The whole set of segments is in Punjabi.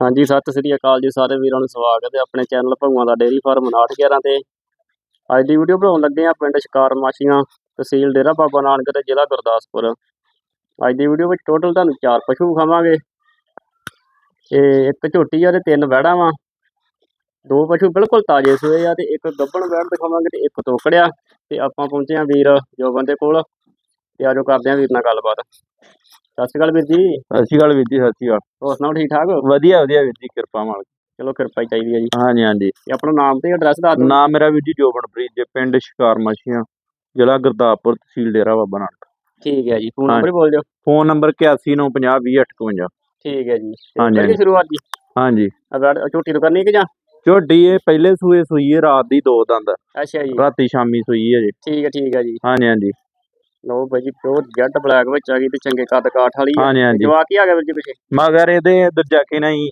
ਹਾਂਜੀ, ਸਤਿ ਸ੍ਰੀ ਅਕਾਲ ਜੀ ਸਾਰੇ ਵੀਰਾਂ ਨੂੰ ਸਵਾਗਤ ਹੈ ਆਪਣੇ ਚੈਨਲ ਭਗਵਾਂ ਦਾ ਡੇਅਰੀ ਫਾਰਮ 911 ਤੇ। ਅੱਜ ਦੀ ਵੀਡੀਓ ਬਣਾਉਣ ਲੱਗੇ ਆ ਪਿੰਡ ਸ਼ਿਕਾਰ ਮਾਸ਼ੀਆਂ ਤਹਿਸੀਲ ਡੇਰਾ ਬਾਬਾ ਨਾਨਕ ਤੇ ਜ਼ਿਲ੍ਹਾ ਗੁਰਦਾਸਪੁਰ। ਅੱਜ ਦੀ ਵੀਡੀਓ ਵਿੱਚ ਟੋਟਲ ਤੁਹਾਨੂੰ ਚਾਰ ਪਸ਼ੂ ਵਿਖਾਵਾਂਗੇ। ਤੇ ਇੱਕ ਝੋਟੀ ਆ ਤੇ ਤਿੰਨ ਵਹਿੜਾਂ ਵਾ। ਦੋ ਪਸ਼ੂ ਬਿਲਕੁਲ ਤਾਜ਼ੇ ਸੂਏ ਆ ਤੇ ਇੱਕ ਗੱਭਣ ਵਹਿੜ ਦਿਖਾਵਾਂਗੇ ਤੇ ਇੱਕ ਤੋਕੜਿਆ। ਤੇ ਆਪਾਂ ਪਹੁੰਚੇ ਆ ਵੀਰ ਜੋਬਨ ਦੇ ਕੋਲ। ਤੇ ਆਜੋ ਕਰਦੇ ਆ ਵੀਰ ਨਾਲ ਗੱਲਬਾਤ। ਸਤਿ ਸ਼੍ਰੀ ਅਕਾਲ ਵੀਰ ਜੀ। ਸਤਿ ਸ਼੍ਰੀ ਅਕਾਲ ਵੀਰ ਜੀ ਸਤਿ ਸ਼੍ਰੀ ਅਕਾਲ। ਹੋਰ ਸੁਣਾਓ ਠੀਕ ਠਾਕ ਵਧੀਆ ਵਧੀਆ ਵੀਰ ਜੀ ਕਿਰਪਾ ਮਾਲਕ। ਚਲੋ ਕਿਰਪਾ ਹੀ ਚਾਹੀਦੀ ਹੈ ਜੀ। ਹਾਂਜੀ ਹਾਂਜੀ। ਤੇ ਆਪਣਾ ਨਾਮ ਤੇ ਐਡਰੈਸ ਦੱਸ ਦਿਓ। ਨਾਮ ਮੇਰਾ ਵੀਰ ਜੀ ਜੋਬਨਪ੍ਰੀਤ ਜੇ ਪਿੰਡ ਸ਼ਿਕਾਰ ਮਾਛੀਆਂ ਜ਼ਿਲ੍ਹਾ ਗੁਰਦਾਸਪੁਰ ਤਹਿਸੀਲ ਡੇਰਾ ਬਾਬਾ ਨਾਨਕ। ਠੀਕ ਹੈ ਜੀ ਫੋਨ। ਨੰਬਰ ਬੋਲ ਦਿਓ। ਫੋਨ ਨੰਬਰ 8195020851 ਠੀਕ ਹੈ ਜੀ। ਹਾਂਜੀ, ਹਾਂਜੀ। ਸ਼ੁਰੂਆਤ ਜੀ। ਹਾਂਜੀ। ਅਗਰ ਝੋਟੀ ਤੋਂ ਕਰਨੀ ਕਿ ਜਾਂ? ਝੋਟੀ ਇਹ ਪਹਿਲੇ ਸੂਏ ਸੂਈ ਹੈ ਰਾਤ ਦੀ ਦੋ ਦੰਦ। ਅੱਛਾ ਜੀ। ਰਾਤੀ ਸ਼ਾਮੀ ਸੂਈ ਹੈ ਜੀ। ਠੀਕ ਹੈ ਠੀਕ ਹੈ ਜੀ। ਹਾਂਜੀ ਹਾਂਜੀ। ਲਓ ਭਾਈ ਜੀ ਪਿਓਰ ਜੈਡ ਬਲੈਕ ਵਿੱਚ ਆ ਗਈ ਤੇ ਚੰਗੇ ਕੱਦ ਕਾਠ ਵਾਲੀ ਹੈ ਹਾਂਜੀ ਹਾਂਜੀ। ਜਵਾਕ ਹੀ ਆ ਗਿਆ ਵੀਰ ਜੀ ਪਿੱਛੇ? ਮਗਰ ਇਹਦੇ ਦੂਜਾ ਕਿ ਨਹੀਂ?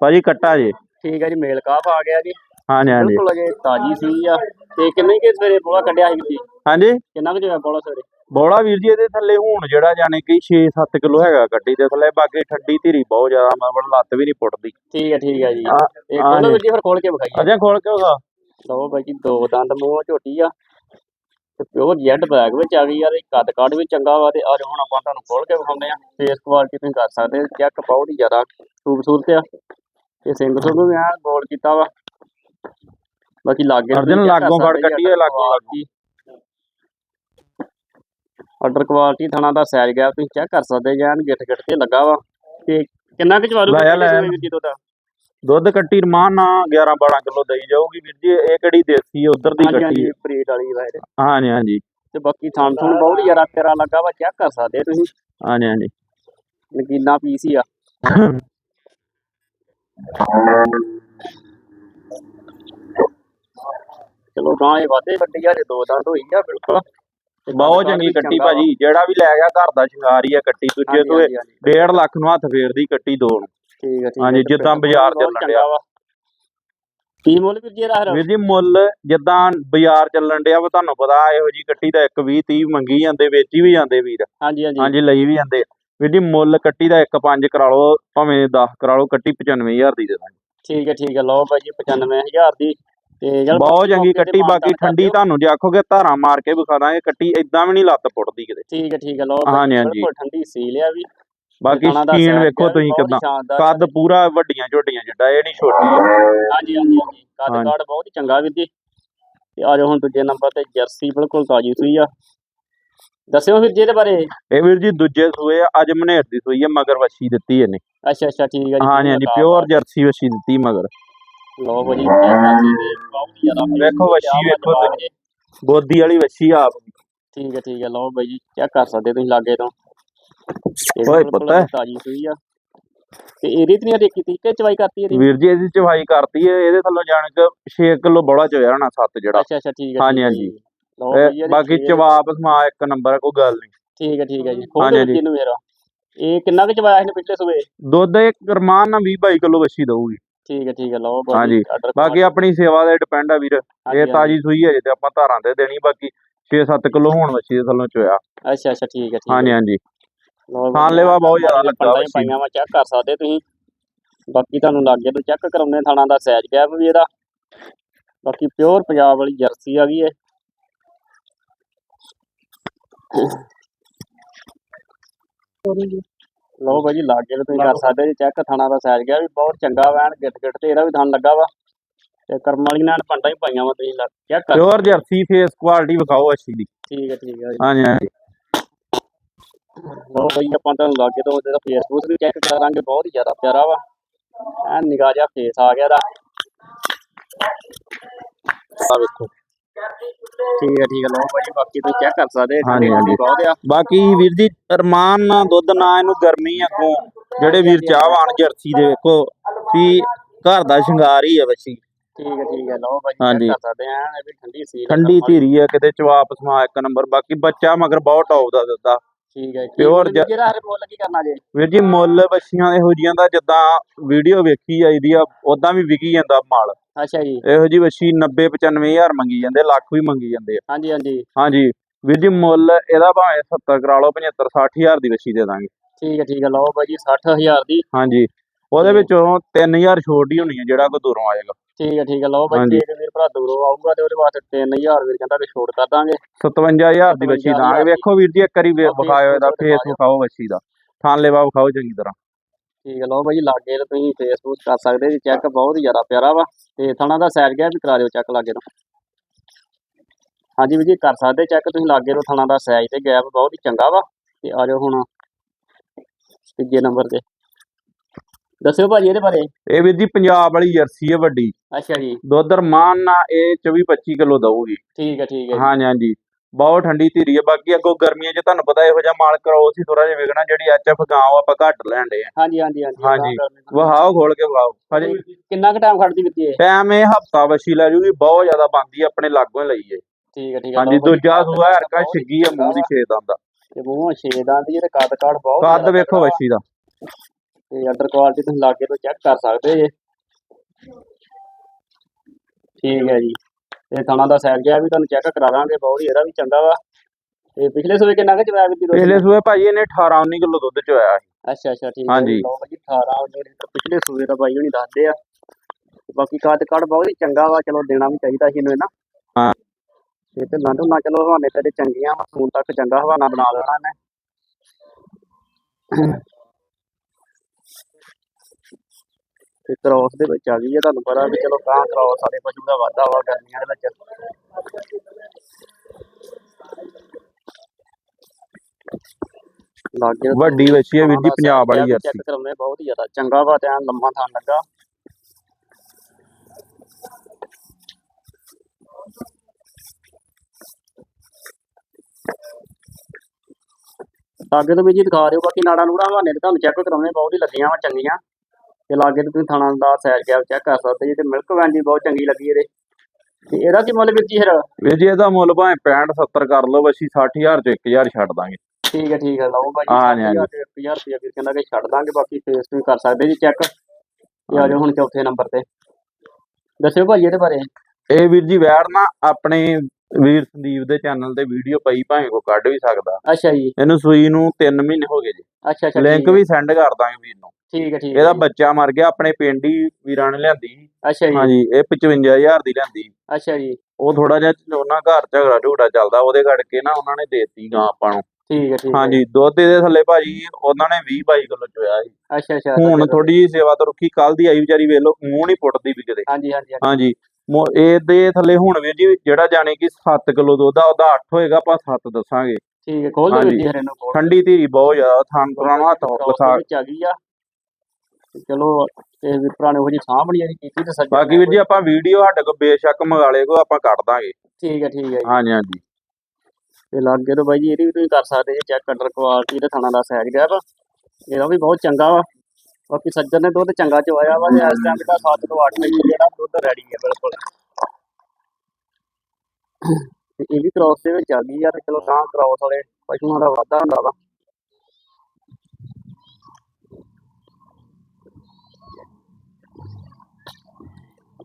ਭਾਜੀ ਕੱਟਾ ਜੀ। ਠੀਕ ਹੈ ਜੀ ਮੇਲ ਕਾਫ ਆ ਗਿਆ ਜੀ। ਹਾਂਜੀ ਹਾਂਜੀ। ਬਿਲਕੁਲ ਅਜੇ ਤਾਜੀ ਸੀ ਆ। ਤੇ ਕਿੰਨੇ ਕੇ ਸਵੇਰੇ ਬੋਲਾ ਕੱਢਿਆ ਸੀ ਵੀਰ ਜੀ? ਹਾਂਜੀ? ਕਿੰਨਾ ਕੁ ਜੋ ਬੋਲਾ ਸਵੇਰੇ? ਬੋੜਾ ਵੀਰ ਜੀ ਇਹਦੇ ਥੱਲੇ ਹੁਣ ਜਿਹੜਾ ਜਾਣੇ ਕਿ 6-7 ਕਿਲੋ ਹੈਗਾ ਗੱਡੀ ਦੇ ਥੱਲੇ ਬਾਕੀ ਠੱਡੀ ਧੀਰੀ ਬਹੁਤ ਜ਼ਿਆਦਾ ਮਤਲਬ ਲੱਤ ਵੀ ਨਹੀਂ ਪੁੱਟਦੀ। ਠੀਕ ਹੈ ਠੀਕ ਹੈ ਜੀ। ਹਾਂ, ਤੇ ਹਾਂ ਖੋਲੋ ਜੀ। ਵੀਰ ਜੀ ਫਿਰ ਖੋਲ ਕੇ ਵਿਖਾਈਏ। ਅਜੇ ਖੋਲ ਕੇ ਵਿਖਾ। ਲਓ ਭਾਈ ਜੀ ਦੋ ਦੰਦ ਮੂੰਹ ਝੋਟੀ ਆ। ਤੇ ਪਿਓਰ ਜੈਡ ਬੈਗ ਵਿੱਚ ਆ ਗਈ ਆ ਤੇ ਕੱਦ ਕਾਠ ਵੀ ਚੰਗਾ ਵਾ ਤੇ ਅੱਜ ਹੁਣ ਆਪਾਂ ਤੁਹਾਨੂੰ ਖੋਲ ਕੇ ਵਿਖਾਉਂਦੇ ਆ ਫੇਸ ਕੁਆਲਿਟੀ ਤੁਸੀਂ ਕਰ ਸਕਦੇ ਚੈੱਕ ਬਹੁਤ ਹੀ ਜ਼ਿਆਦਾ ਖੂਬਸੂਰਤ ਆ ਤੇ ਸਿੰਘ ਸੁੰਗ ਵੀ ਆ ਗੋਲ ਕੀਤਾ ਵਾ ਬਾਕੀ ਲਾਗੇ ਅਰਜਨ ਲਾਗੋਂ ਫੜ ਕੱਢੀ ਹੈ, ਲਾਗੋਂ ਲਾਗੋਂ। ਆਰਡਰ ਕੁਆਲਿਟੀ ਥਾਣਾ ਦਾ ਸਾਈਜ਼ ਗਿਆ ਤੁਸੀਂ ਚੈੱਕ ਕਰ ਸਕਦੇ ਜਾਨ ਗਿੱਟ ਗਿੱਟ ਤੇ ਲੱਗਾ ਵਾ ਤੇ ਕਿੰਨਾ ਕੁ ਚਵਾਰੂ। ਜਦੋਂ ਦਾ ਦੁੱਧ ਕੱਟੀ ਰਮਾਨ ਨਾ 11 12 ਕਿਲੋ ਦੇਈ ਜਾਊਗੀ ਵੀਰ ਜੀ ਇਹ ਕਿਹੜੀ ਦੇਸੀ ਉਧਰ ਦੀ ਕੱਟੀ ਹੈ? ਪ੍ਰੀਟ ਵਾਲੀ ਵਾਇਰ ਹਾਂਜੀ ਹਾਂਜੀ। ਤੇ ਬਾਕੀ ਥਾਣ ਥੁਣ ਬਹੁਤ ਜ਼ਿਆਦਾ ਪਿਆਰਾ ਲੱਗਾ ਵਾ ਚੈੱਕ ਕਰ ਸਕਦੇ ਤੁਸੀਂ? ਹਾਂਜੀ ਹਾਂਜੀ। ਨਗੀਨਾ ਪੀਸ ਹੀ ਆ। ਚਲੋ ਗਾਂ ਇਹ ਵਾਧੇ ਵੱਡੀ ਆ ਜੇ ਦੋ ਦੰਦ ਹੋਈ ਆ ਬਿਲਕੁਲ। ਬਹੁਤ ਚੰਗੀ ਕੱਟੀ। ਭਾਜੀ ਜਿਹੜਾ ਵੀ ਲੈ ਗਿਆ ਘਰ ਦਾ ਸ਼ਿੰਗਾਰ ਹੀ ਆ ਕੱਟੀ ਦੂਜੇ ਤੋਂ ਹਾਂਜੀ, ਹਾਂਜੀ। 1.5 ਲੱਖ ਨੂੰ ਹੱਥ ਫੇਰਦੀ ਕੱਟੀ ਦੋ ਨੂੰ। ਠੀਕ ਹਾਂਜੀ, ਜਿੱਦਾਂ ਬਾਜ਼ਾਰ ਚੱਲਣ ਵਾ। ਕੀ ਮੁੱਲ ਵੀਰ ਜੀ ਇਹਦਾ ਵੀਰ ਜੀ ਮੁੱਲ ਜਿੱਦਾਂ ਬਾਜ਼ਾਰ ਚੱਲਣ ਡਿਆ ਵਾ ਤੁਹਾਨੂੰ ਪਤਾ ਇਹੋ ਜੀ ਕੱਟੀ ਦਾ 1 20 30 ਮੰਗੀ ਜਾਂਦੇ ਵੇਚੀ ਵੀ ਜਾਂਦੇ ਵੀਰ। ਹਾਂਜੀ ਹਾਂਜੀ। ਹਾਂਜੀ ਲਈ ਵੀ ਜਾਂਦੇ। ਵੀਰ ਜੀ ਮੁੱਲ ਕੱਟੀ ਦਾ 1 5 ਕਰਾ ਲਓ ਭਾਵੇਂ 10 ਕਰਾ ਲਓ ਕੱਟੀ 95000 ਦੀ ਦੇ ਦਾਂਗੇ। ਠੀਕ ਹੈ ਠੀਕ ਹੈ ਲਓ ਭਾਈ ਜੀ 95000 ਦੀ। ਤੇ ਚਲ ਬਹੁਤ ਚੰਗੀ ਕੱਟੀ ਬਾਕੀ ਠੰਡੀ ਤੁਹਾਨੂੰ ਜੇ ਆਖੋਗੇ ਧਾਰਾਂ ਮਾਰ ਕੇ ਵਿਖਾ ਦਾਂਗੇ ਕੱਟੀ ਇਦਾਂ ਵੀ ਨਹੀਂ ਲੱਤ ਪੁੱਟਦੀ ਕਿਤੇ। ਠੀਕ ਹੈ ਠੀਕ ਹੈ ਲਓ ਹਾਂਜੀ, ਹਾਂਜੀ। ਠੰਡੀ ਸੀ ਲਿਆ ਵੀ। ਬਾਕੀ ਦਾ ਸਕੀਨ ਵੇਖੋ ਤੁਸੀਂ ਬਹੁਤ ਕਿਦਾਂ। ਸ਼ਾਨਦਾਰ ਕੱਦ ਪੂਰਾ ਵੱਡੀਆਂ ਝੋਟੀਆਂ ਜਿੱਡਾ ਇਹ ਨਹੀਂ ਛੋਟੀ। ਆ। ਹਾਂਜੀ ਹਾਂਜੀ ਹਾਂਜੀ। ਕੱਦ ਹਾਂਜੀ। ਬਹੁਤ ਹੀ ਚੰਗਾ ਵੀਰ ਜੀ। ਤੇ ਆ ਜਾਓ ਹੁਣ ਦੂਜੇ ਨੰਬਰ ਤੇ ਜਰਸੀ ਬਿਲਕੁਲ ਤਾਜੀ ਸੂਈ ਆ। ਦੱਸਿਓ ਵੀਰ ਜੀ ਇਹਦੇ ਬਾਰੇ। ਇਹ ਵੀਰ ਜੀ ਦੂਜੇ ਸੂਏ ਆ, ਅੱਜ ਮਨੇਰ ਦੀ ਸੂਈ ਹੈ ਮਗਰ ਵੱਛੀ ਦਿੱਤੀ ਇਹਨੇ। ਅੱਛਾ ਅੱਛਾ ਠੀਕ ਹੈ ਜੀ ਹਾਂਜੀ ਹਾਂਜੀ ਪਿਓਰ ਜਰਸੀ ਵੱਛੀ ਦਿੱਤੀ ਮਗਰ। ਲਓ ਭਾਜੀ ਬਹੁਤ ਹੀ ਜ਼ਿਆਦਾ ਵੇਖੋ ਵੱਛੀ ਵੇਖੋ ਤੁਸੀਂ। ਬੋਦੀ ਵਾਲੀ ਵੱਛੀ ਆਪ ਠੀਕ ਹੈ ਠੀਕ ਹੈ ਲਓ ਭਾਈ ਜੀ ਚੈੱਕ ਕਰ ਸਕਦੇ ਤੁਸੀਂ ਲਾਗੇ ਤੋਂ। ਓਏ ਪੁੱਤ। ਤਾਜੀ ਸੂਈ ਆ। ਤੇ ਇਹਦੀ ਤੇ ਨਹੀਂ ਅਜੇ ਕੀਤੀ ਕਿ ਚਵਾਈ ਕਰਤੀ ਇਹਦੀ? ਵੀਰ ਜੀ ਇਹਦੀ ਚਵਾਈ ਕਰਤੀ ਹੈ ਇਹਦੇ ਥੱਲੋਂ ਜਾਣ ਕੇ 6 ਕਿਲੋ ਬੋਲਾ ਚ ਹੋਇਆ ਹੋਣਾ ਸੱਤ ਜਿਹੜਾ। ਅੱਛਾ ਅੱਛਾ ਠੀਕ ਹੈ ਹਾਂਜੀ, ਹਾਂਜੀ। ਇਹ ਬਾਕੀ ਚਵਾਪ ਸਮਾ ਇੱਕ ਨੰਬਰ ਕੋਈ ਗੱਲ ਨਹੀਂ। ਠੀਕ ਹੈ ਠੀਕ ਹੈ ਜੀ। ਹਾਂਜੀ, ਖੋਲ ਹਾਂਜੀ। ਦੇ ਨੂੰ ਮੇਰਾ ਇਹ ਕਿੰਨਾ ਕੁ ਚਵਾਇਆ ਇਹਨੇ ਪਿਛਲੇ ਸੂਏ? ਦੁੱਧ ਇੱਕ ਰਮਾਨ ਨਾਲ 20 22 ਕਿਲੋ ਵੱਛੀ ਦਊਗੀ। ਠੀਕ ਹੈ ਠੀਕ ਹੈ ਲਓ ਹਾਂਜੀ। ਬਾਕੀ ਆਪਣੀ ਸੇਵਾ ਤੇ ਡਿਪੈਂਡ ਆ ਵੀਰ। ਇਹ ਤਾਜੀ ਸੂਈ ਹੈ ਜੇ ਤੇ ਆਪਾਂ ਧਾਰਾਂ ਤੇ ਦੇਣੀ ਬਾਕੀ 6-7 ਕਿਲੋ ਹੋਣ ਵੱਛੀ ਦੇ ਥੱਲੋਂ ਚੋਇਆ। ਅੱਛਾ ਅੱਛਾ ਠੀਕ ਹੈ ਠੀਕ ਹਾਂਜੀ ਹੈ ਹਾਂਜੀ। ਲਓ ਥਾਂ ਲੇਵਾ ਬਹੁਤ ਜ਼ਿਆਦਾ ਲੱਗਾ ਪੰਡਾਂ। ਪਾਈਆਂ ਵਾ ਚੈੱਕ ਕਰ ਸਕਦੇ ਤੁਸੀਂ। ਬਾਕੀ ਤੁਹਾਨੂੰ ਲਾਗੇ ਤੋਂ ਚੈੱਕ ਕਰਾਉਂਦੇ ਥਾਣਾ ਦਾ ਸਾਈਜ਼ ਗੈਪ ਵੀ ਇਹਦਾ। ਬਾਕੀ ਪਿਓਰ ਪੰਜਾਬ ਵਾਲੀ ਜਰਸੀ ਆ ਗਈ ਹੈ ਲਓ ਭਾਜੀ ਲਾਗੇ ਤੋਂ ਤੁਸੀਂ ਕਰ ਸਕਦੇ ਜੀ ਚੈੱਕ ਥਾਣਾ ਦਾ ਸਾਈਜ਼ ਗਿਆ ਵੀ ਬਹੁਤ ਚੰਗਾ ਵੈਣ ਗਿੱਟ ਗਿੱਟ ਤੇ ਇਹਦਾ ਵੀ ਥਣ ਲੱਗਾ ਵਾ। ਤੇ ਕਰਮ ਵਾਲੀ ਨਾਲ ਪੰਡਾਂ ਹੀ ਪਾਈਆਂ ਵਾ ਤੁਸੀਂ ਚੈੱਕ ਕਰ ਪਿਓਰ ਜਰਸੀ ਫੇਸ ਕੁਆਲਿਟੀ ਵਿਖਾਓ ਅੱਛੀ ਦੀ ਠੀਕ ਹੈ ਠੀਕ ਹੈ ਹਾਂਜੀ ਹਾਂਜੀ। ਲਓ ਭਾਈ ਆਪਾਂ ਤੁਹਾਨੂੰ ਲਾਗੇ ਤੋਂ ਜਿਹੜਾ ਫੇਸਬੁੱਕ ਵੀ ਚੈੱਕ ਕਰਾਂਗੇ ਬਹੁਤ ਹੀ ਜ਼ਿਆਦਾ ਪਿਆਰਾ ਵਾ। ਐ ਨਿਗਾਹ ਜਿਹਾ ਫੇਸ ਆ ਗਿਆ ਦਾ ਆ ਵੇਖੋ। ਠੀਕ ਹੈ ਠੀਕ ਹੈ ਲਓ ਭਾਈ ਬਾਕੀ ਤੁਸੀਂ ਚੈੱਕ ਕਰ ਸਕਦੇ ਹਾਂਜੀ, ਹਾਂਜੀ। ਬਹੁਤ ਆ। ਬਾਕੀ ਵੀਰ ਜੀ ਰਮਾਨ ਨਾ ਦੁੱਧ ਨਾ ਇਹਨੂੰ ਗਰਮੀ ਅੱਗੋਂ ਜਿਹੜੇ ਵੀਰ ਚਾਹਵਾਨ ਜਰਸੀ ਦੇ ਵੇਖੋ ਵੀ ਘਰ ਦਾ ਸ਼ਿੰਗਾਰ ਹੀ ਆ ਵੱਛੀ ਠੀਕ ਹੈ ਠੀਕ ਹੈ ਲਓ ਭਾਈ ਹਾਂਜੀ। ਚੈੱਕ ਕਰ ਸਕਦੇ ਆ ਇਹ ਵੀ ਠੰਡੀ ਸੀ ਠੰਡੀ ਧੀਰੀ ਆ ਕਿਤੇ ਚਵਾਪ ਸਮਾ ਇੱਕ ਨੰਬਰ ਬਾਕੀ ਬੱਚਾ ਮਗਰ ਬਹੁਤ ਟੌਪ ਦਾ। ਦਿੱਤਾ ਠੀਕ ਹੈ Pure ਜ- ਜਿਹੜਾ ਹਰੇ ਬੋਲ ਕੀ ਕਰਨਾ ਜੇ? ਵੀਰ ਜੀ ਮੁੱਲ ਬੱਛੀਆਂ ਇਹੋ ਜੀਆਂ ਦਾ ਜਿੱਦਾਂ ਵੀਡੀਓ ਵੇਖੀ ਜਾਈਦੀ ਆ ਉਦਾਂ ਵੀ ਵਿਕੀ ਜਾਂਦਾ ਮਾਲ। ਅੱਛਾ ਜੀ। ਇਹੋ ਜੀ ਬੱਛੀ 90 95000 ਮੰਗੀ ਜਾਂਦੇ ਲੱਖ ਵੀ ਮੰਗੀ ਜਾਂਦੇ ਆ। ਹਾਂਜੀ ਹਾਂਜੀ। ਹਾਂਜੀ ਵੀਰ ਜੀ ਮੁੱਲ ਇਹਦਾ ਭਾਵੇਂ 70 ਕਰਾ ਲਓ 75 60000 ਦੀ ਬੱਛੀ ਦੇ ਦਾਂਗੇ। ਠੀਕ ਹੈ ਠੀਕ ਹੈ ਲਓ ਭਾਈ ਜੀ 60000 ਦੀ। ਹਾਂਜੀ। ਉਹਦੇ ਵਿੱਚੋਂ 3000 ਛੋਟ ਹੀ ਹੋਣੀ ਹੈ ਜਿਹੜਾ ਕੋਈ ਦੂਰੋਂ ਆਏਗਾ। ਠੀਕ ਹੈ ਠੀਕ ਹੈ ਲਓ ਬਾਈ। ਜੇ ਵੀਰ ਭਰਾ ਦੂਰੋਂ ਆਊਗਾ ਤੇ ਉਹਦੇ ਵਾਸਤੇ 3000 ਵੀਰ ਕਹਿੰਦਾ ਕਿ ਛੋਟ ਕਰ ਦਾਂਗੇ। 57000 ਦੀ ਬੱਚੀ 57,000 ਦਾਂਗੇ। ਵੇਖੋ ਵੀਰ ਜੀ ਇੱਕ ਵਾਰੀ ਵਿਖਾਇਓ ਇਹਦਾ ਫੇਸ ਵਿਖਾਓ ਬੱਚੀ ਦਾ। ਥਾਂ ਲੈਵਾ ਵਿਖਾਓ ਚੰਗੀ ਤਰ੍ਹਾਂ। ਠੀਕ ਹੈ ਲਓ ਬਾਈ ਲਾਗੇ ਤੇ ਤੁਸੀਂ ਫੇਸਬੁੱਕ ਕਰ ਸਕਦੇ ਜੀ ਚੈੱਕ ਬਹੁਤ ਹੀ ਜ਼ਿਆਦਾ ਪਿਆਰਾ ਵਾ। ਤੇ ਥਣਾ ਦਾ ਸਾਈਜ਼ ਗਿਆ ਵੀ ਕਰਾ ਦਿਓ ਚੈੱਕ ਲਾਗੇ ਤੋਂ। ਹਾਂਜੀ ਵੀਰ ਜੀ ਕਰ ਸਕਦੇ ਚੈੱਕ ਤੁਸੀਂ ਲਾਗੇ ਤੋਂ ਥਣਾ ਦਾ ਸਾਈਜ਼ ਤੇ ਗੈਪ ਬਹੁਤ ਹੀ ਚੰਗਾ ਵਾ। ਤੇ ਆ ਜਾਓ ਹੁਣ ਤੀਜੇ ਨੰਬਰ ਤੇ। ਦੱਸਿਓ ਭਾਜੀ ਇਹਦੇ ਬਾਰੇ। ਇਹ ਵੀਰ ਜੀ ਪੰਜਾਬ ਵਾਲੀ ਜਰਸੀ ਹੈ ਵੱਡੀ। ਅੱਛਾ ਜੀ। ਦੁੱਧ ਰਮਾਨ ਨਾ ਇਹ 24 25 ਕਿਲੋ ਦਊਗੀ। ਠੀਕ ਹੈ ਠੀਕ ਹੈ ਜੀ। ਹਾਂਜੀ ਹਾਂਜੀ। ਬਹੁਤ ਠੰਡੀ ਧੀਰੀ ਹੈ ਬਾਕੀ ਅੱਗੋਂ ਗਰਮੀਆਂ 'ਚ ਤੁਹਾਨੂੰ ਪਤਾ ਇਹੋ ਜਿਹਾ ਮਾਲ ਕਰਾਓ ਸੀ ਥੋੜਾ ਜਿਹਾ ਵਿਕਣਾ ਜਿਹੜੀ ਐਚਐਫ ਗਾਂ ਉਹ ਆਪਾਂ ਘੱਟ ਲੈਂਦੇ ਆ। ਹਾਂਜੀ ਹਾਂਜੀ ਹਾਂਜੀ। ਕਰ ਲੈਣਾ। ਵਹਾਓ ਖੋਲ ਕੇ ਵਹਾਓ। ਹਜੇ। ਕਿੰਨਾ ਕੁ ਟਾਈਮ ਖੜਦੀ ਵਿੱਚੇ ਇਹ? ਟਾਈਮ ਇਹ ਹਫਤਾ ਵਛੀ ਲੈ ਜੂਗੀ ਬਹੁਤ ਜ਼ਿਆਦਾ ਬੰਦੀ ਆਪਣੇ ਲਾਗੋਂ ਹੀ ਲਈ ਏ। ਠੀਕ ਹੈ ਠੀਕ ਹੈ ਹਾਂਜੀ ਲਓ ਬਾਈ, ਦੂਜਾ ਸੂਆ ਹਰਕਾ ਹੀ ਛਿੱਗੀ ਆ ਮੂੰਹ ਦੀ ਛੇ ਦੰਦ ਦਾ ਤੇ ਮੂੰਹੋਂ ਛੇਦਾਂ ਦੀ ਤੇ ਕੱਦ ਕਾੜ ਬਹੁਤ ਕੱਦ ਜ਼ਿਆਦਾ ਵੇਖੋ ਵਛੀ ਦਾ। ਤੇ ਅੰਡਰ ਕੁਆਲਿਟੀ ਤੁਸੀਂ ਲਾਗੇ ਤੋਂ ਚੈੱਕ ਕਰ ਸਕਦੇ ਜੇ। ਠੀਕ ਹੈ ਜੀ। ਤੇ ਥਣਾ ਦਾ ਸਾਈਜ਼ ਗਿਆ ਵੀ ਤੁਹਾਨੂੰ ਚੈੱਕ ਕਰਾ ਦਾਂਗੇ ਬਹੁਤ ਹੀ ਇਹਦਾ ਵੀ ਚੰਗਾ ਵਾ। ਤੇ ਪਿਛਲੇ ਸੂਏ ਕਿੰਨਾ ਕੁ ਚਵਾਇਆ ਵੀ ਪਿਛਲੇ ਸੂਏ ਭਾਜੀ ਇਹਨੇ 18 19 ਕਿਲੋ ਦੁੱਧ ਚੋਇਆ ਸੀ। ਅੱਛਾ ਅੱਛਾ ਠੀਕ ਹੈ। ਲਓ ਬਾਈ 18 19 ਲੀਟਰ ਪਿਛਲੇ ਸੂਏ ਦਾ ਬਾਈ ਹੁਣੀ ਦੱਸਦੇ ਆ। ਬਾਕੀ ਕੱਦ ਕਾੜ ਬਹੁਤ ਹੀ ਚੰਗਾ ਵਾ ਚਲੋ ਦੇਣਾ ਵੀ ਚਾਹੀਦਾ ਸੀ ਇਹਨੂੰ ਇਹ ਨਾ ਹਾਂ। ਤੇ ਤੇ ਲੰਡੂ ਨਾ ਚਲੋ ਹਵਾਨੇ ਤੇਰੇ ਚੰਗੀਆਂ ਵਾ ਹੁਣ ਤੱਕ ਚੰਗਾ ਹਵਾਨਾ ਬਣਾ ਲੈਣਾ ਇਹਨੇ। ਤੇ ਕ੍ਰੋਸ ਦੇ ਵਿੱਚ ਆ ਗਈ ਹੈ ਤੁਹਾਨੂੰ ਪਤਾ ਵੀ ਚਲੋ ਕਾਂ ਕ੍ਰੋਸ ਵਾਲੇ ਪਸ਼ੂ ਦਾ ਵਾਧਾ ਵਾ ਗਰਮੀਆਂ ਦੇ ਵਿੱਚ। ਲਾਗੇ ਵੱਡੀ ਵਛੀ ਹੈ ਵੀਰ ਜੀ ਪੰਜਾਬ ਵਾਲੀ ਚੈੱਕ ਜਰਸੀ। ਕਰਾਉਣੇ ਬਹੁਤ ਹੀ ਜ਼ਿਆਦਾ। ਚੰਗਾ ਵਾ ਐਨ ਲੰਮਾ ਥਾਂ ਲੱਗਾ। ਲਾਗੇ ਤੋਂ ਵੀ ਜੀ ਦਿਖਾ ਦਿਓ ਬਾਕੀ ਨਾੜਾ ਨੂੜਾ ਹਵਾਨੇ ਤੇ ਤੁਹਾਨੂੰ ਚੈੱਕ ਕਰਾਉਣੇ ਬਹੁਤ ਹੀ ਲੱਗੀਆਂ ਵਾ ਚੰਗੀਆਂ। ਤੇ ਲਾਗੇ ਤੋਂ ਤੁਸੀਂ ਥਾਣਾ ਦਾ ਸੈਰ ਕੈਪ ਚੈੱਕ ਕਰ ਸਕਦੇ ਜੀ ਤੇ ਮਿਲਕ ਵੈਨ ਬਹੁਤ ਚੰਗੀ ਲੱਗੀ ਇਹਦੇ। ਤੇ ਇਹਦਾ ਕੀ ਮੁੱਲ ਵੀਰ ਜੀ ਫਿਰ? ਵੀਰ ਜੀ ਇਹਦਾ ਮੁੱਲ ਭਾਵੇਂ 65 70 ਕਰ ਲਓ ਵਛੀ 60000 ਚ 1000 ਛੱਡ ਦਾਂਗੇ। ਠੀਕ ਹੈ ਠੀਕ ਹੈ ਲਓ ਭਾਜੀ ਹਾਂਜੀ, ਹਾਂਜੀ। 1000 ਰੁਪਏ ਵੀਰ ਕਹਿੰਦਾ ਕਿ ਛੱਡ ਦਾਂਗੇ ਬਾਕੀ ਫੇਸ ਵੀ ਕਰ ਸਕਦੇ ਜੀ ਚੈੱਕ ਆ ਜਾਓ ਹੁਣ ਚੌਥੇ ਨੰਬਰ ਤੇ। ਦੱਸਿਓ ਭਾਜੀ ਇਹਦੇ ਬਾਰੇ। ਇਹ ਵੀਰ ਜੀ ਵੈੜ ਨਾ ਆਪਣੇ ਵੀਰ ਸੰਦੀਪ ਦੇ ਚੈਨਲ ਤੇ ਵੀਡੀਓ ਪਈ ਭਾਵੇਂ ਕੋ ਕੱਢ ਵੀ ਸਕਦਾ। ਅੱਛਾ ਜੀ। ਇਹਨੂੰ ਸੂਈ ਨੂੰ 3 ਮਹੀਨੇ ਹੋ ਗਏ ਜੀ। ਅੱਛਾ ਅੱਛਾ ਲਿੰਕ ਹੈ, ਵੀ ਸੈਂਡ ਕਰ ਦਾਂਗੇ ਵੀਰ ਨੂੰ। ਠੀਕ ਹੈ ਠੀਕ ਇਹਦਾ ਜੀ। ਬੱਚਾ ਮਰ ਗਿਆ ਆਪਣੇ ਪਿੰਡ ਹੀ ਵੀਰਾਂ ਨੇ ਲਿਆਂਦੀ। ਅੱਛਾ ਜੀ। ਹਾਂਜੀ ਇਹ 55000 ਦੀ ਲਿਆਂਦੀ ਅੱਛਾ ਜੀ। ਉਹ ਥੋੜਾ ਜਿਹਾ ਉਹਨਾਂ ਘਰ ਝਗੜਾ ਝੂੜਾ ਚੱਲਦਾ ਉਹਦੇ ਕਰਕੇ ਨਾ ਉਹਨਾਂ ਨੇ ਦੇਤੀ ਗਾਂ ਆਪਾਂ ਨੂੰ। ਠੀਕ ਹੈ ਠੀਕ ਹੈ। ਹਾਂਜੀ ਦੁੱਧ ਇਹਦੇ ਥੱਲੇ ਭਾਜੀ ਉਹਨਾਂ ਨੇ 20 22 ਕਿਲੋ ਚੋਇਆ ਸੀ। ਅੱਛਾ ਅੱਛਾ ਹੁਣ ਥੋੜੀ ਜਿਹੀ ਸੇਵਾ ਤੋਂ ਰੁਕੀ ਕੱਲ ਦੀ ਆਈ ਵਿਚਾਰੀ ਵੇਖ ਲਓ ਮੂੰਹ ਨਹੀਂ ਪੁੱਟਦੀ ਵੀ ਕਿਤੇ। ਹਾਂਜੀ ਹਾਂਜੀ ਹਾਂਜੀ, ਇਹਦੇ ਥੱਲੇ ਹੁਣ ਵੀਰ ਜੀ ਜਿਹੜਾ ਜਾਣੇ ਕਿ 7 ਕਿਲੋ ਦੁੱਧ ਆ ਉਹਦਾ 8 ਹੋਏਗਾ ਆਪਾਂ 7 ਦੱਸਾਂਗੇ। ਠੀਕ ਹੈ ਖੋਲ ਹਾਂਜੀ। ਜੀ ਹਰੇ ਨੂੰ ਠੰਡੀ ਧੀਰੀ ਬਹੁਤ ਜ਼ਿਆਦਾ ਥਣ ਪੁਰਾਣਾ ਹੱਥ ਵਸਾ ਦੇ ਵਿੱਚ ਆ ਗਈ ਆ। ਤੇ ਚਲੋ ਤੇ ਵੀਰ ਭਰਾ ਨੇ ਉਹ ਜੀ ਸਾਂਭਣੀ ਜਿਹੜੀ ਕੀਤੀ ਤੇ ਸੱਜਣ ਬਾਕੀ ਵੀਰ ਜੀ ਆਪਾਂ ਵੀਡੀਓ ਸਾਡੇ ਕੋਲ ਬੇਸ਼ੱਕ ਮੰਗਾ ਲਿਓ ਕੋ ਆਪਾਂ ਕੱਢ ਦਾਂਗੇ। ਠੀਕ ਹੈ ਠੀਕ ਹੈ ਜੀ। ਹਾਂਜੀ ਹਾਂਜੀ। ਤੇ ਲਾਗੇ ਤੋਂ ਬਾਈ ਜੀ ਇਹਦੀ ਵੀ ਤੁਸੀਂ ਕਰ ਸਕਦੇ ਜੀ ਚੈੱਕ ਅੰਡਰ ਕੁਆਲਿਟੀ ਤੇ ਥਾਣਾ ਦਾ ਸਾਈਜ਼ ਗਿਆ ਵਾ ਇਹਦਾ ਵੀ ਬਹੁਤ ਚੰਗਾ ਵਾ। ਬਾਕੀ ਸੱਜਣ ਨੇ ਦੁੱਧ ਚੰਗਾ ਚਵਾਇਆ ਵਾ ਤੇ ਇਸ ਟਾਈਮ ਦਾ 7 ਤੋਂ 8 ਵਜੇ ਜਿਹੜਾ ਦੁੱਧ ਰੈਡੀ ਹੈ ਬਿਲਕੁਲ। ਇਹ ਵੀ ਕ੍ਰੋਸ ਦੇ ਵਿੱਚ ਆ ਗਈ ਤੇ ਚਲੋ ਤਾਂ ਕ੍ਰੋਸ ਵਾਲੇ ਪਸ਼ੂਆਂ ਦਾ ਵਾਧਾ ਹੁੰਦਾ ਵਾ।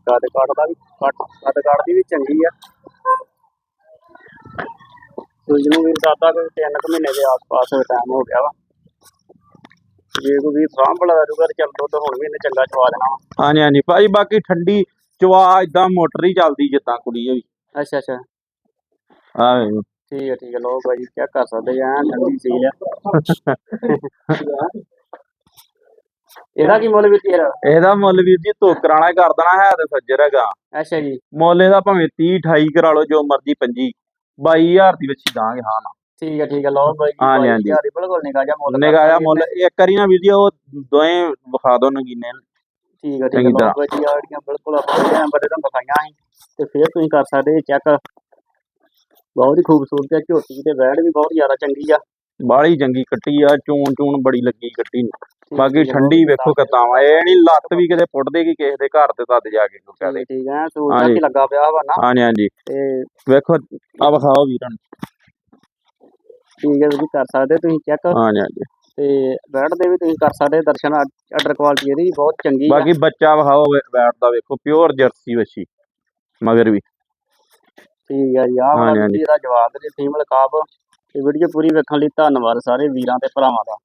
ਕੱਦ ਕਾਠ ਦਾ ਵੀ ਕੱਦ ਕੱਦ ਕਾਠ ਦੀ ਵੀ ਚੰਗੀ ਆ। ਸੂਈ ਨੂੰ ਵੀ ਦਾਦਾ ਕੋਈ ਤਿੰਨ ਕੁ ਮਹੀਨੇ ਦੇ ਆਸ-ਪਾਸ ਟਾਈਮ ਹੋ ਗਿਆ ਵਾ। ਜੇ ਕੋਈ ਵੀ ਸਾਂਭਲਾ ਰਹੂਗਾ ਤੇ ਚੱਲ ਦੁੱਧ ਹੁਣ ਵੀ ਇਹਨੇ ਚੰਗਾ ਚਵਾ ਦੇਣਾ ਵਾ। ਹਾਂਜੀ ਹਾਂਜੀ। ਭਾਈ ਬਾਕੀ ਠੰਡੀ ਚਵਾ ਇਦਾਂ ਮੋਟਰ ਹੀ ਚੱਲਦੀ ਜਿੱਦਾਂ ਕੁੜੀ ਹੋਈ। ਅੱਛਾ ਅੱਛਾ। ਆ ਠੀਕ ਹੈ ਠੀਕ ਹੈ ਲੋ ਭਾਈ ਚੈੱਕ ਕਰ ਸਕਦੇ ਆ ਠੰਡੀ ਸੀਲ ਆ। ਇਹਦਾ ਕੀ ਮੁੱਲ ਵੀ ਤੇਰਾ? ਇਹਦਾ ਮੁੱਲ ਵੀਰ ਜੀ ਤੋਕਰ ਵਾਲਾ ਹੀ ਕਰ ਦੇਣਾ ਹੈ ਤੇ ਸੱਜਰ ਹੈਗਾ। ਅੱਛਾ ਜੀ। ਮੁੱਲ ਇਹਦਾ ਭਾਵੇਂ 30 28 ਕਰਾ ਲਓ ਜੋ ਮਰਜ਼ੀ 25 22000 ਦੀ ਵਿੱਚ ਦਾਂਗੇ ਹਾਂ ਨਾ। ਠੀਕ ਹੈ ਠੀਕ ਹੈ ਲੋ ਭਾਈ ਹਾਂਜੀ, ਹਾਂਜੀ। ਯਾਰ ਬਿਲਕੁਲ ਨਿਕਾ ਜਾ ਮੁੱਲ ਨਿਗਾਇਆ ਮੁੱਲ। ਇੱਕ ਵਾਰੀ ਨਾ ਵੀਰ ਜੀ ਉਹ ਦੋਵੇਂ ਵਿਖਾ ਦੋ ਨਗੀਨੇ। ਠੀਕ ਹੈ ਠੀਕ ਹੈ। ਭਾਈ ਯਾਰ ਜਿਹੜੀਆਂ ਬਿਲਕੁਲ ਆਪਾਂ ਤੇ ਤੁਹਾਨੂੰ ਦਿਖਾਈਆਂ ਸੀ ਤੇ ਫਿਰ ਤੁਸੀਂ ਕਰ ਸਕਦੇ ਚੈੱਕ ਬਹੁਤ ਹੀ ਖੂਬਸੂਰਤ ਹੈ ਝੋਟੀ ਤੇ ਵੈੜ ਵੀ ਬਹੁਤ ਜ਼ਿਆਦਾ ਚੰਗੀ ਆ। ਬਾਹਲੀ ਚੰਗੀ ਕੱਟੀ ਆ ਚੂਣ ਚੂਣ ਬੜੀ ਲੱਗੀ ਕੱਟੀ ਨੂੰ। ਬਾਕੀ ਠੰਡੀ ਵੇਖੋ ਕਿਤਾਵਾਂ ਇਹ ਨਹੀਂ ਲੱਤ ਵੀ ਕਿਤੇ ਪੁੱਟਦੇ ਕਿ ਕਿਸੇ ਦੇ ਘਰ ਤੇ ਤੱਦ ਜਾ ਕੇ ਕੋਈ ਕਹਦੇ ਠੀਕ ਹੈ। ਤੱਕ ਹੀ ਲੱਗਾ ਪਿਆ ਵਾ ਨਾ। ਹਾਂਜੀ ਹਾਂਜੀ। ਤੇ ਵੇਖੋ ਆ ਵਿਖਾਓ ਵੀਰਾਂ ਨੂੰ ਠੀਕ ਹੈ ਤੁਸੀਂ ਕਰ ਸਕਦੇ ਤੁਸੀਂ ਚੈੱਕ ਹਾਂਜੀ ਹਾਂਜੀ। ਤੇ ਬੈਡ ਦੇ ਵੀ ਤੁਸੀਂ ਕਰ ਸਕਦੇ ਦਰਸ਼ਨ। ਆਰਡਰ ਕੁਆਲਿਟੀ ਇਹਦੀ ਵੀ ਬਹੁਤ ਚੰਗੀ ਬਾਕੀ ਬੱਚਾ ਵਿਖਾਓ ਵੇ- ਬੈਟ ਦਾ ਵੇਖੋ ਪਿਓਰ ਜਰਸੀ ਵੱਛੀ ਮਗਰ ਵੀ। ਠੀਕ ਹੈ ਜੀ ਆਹ ਵਾਲਾ ਦਾ ਜਵਾਬ ਦੇ ਫੀਮੇਲ ਕਾਬ ਇਹ ਵੀਡੀਓ ਪੂਰੀ ਵੇਖਣ ਲਈ ਧੰਨਵਾਦ ਸਾਰੇ ਵੀਰਾਂ ਤੇ ਭਰਾਵਾਂ ਦਾ।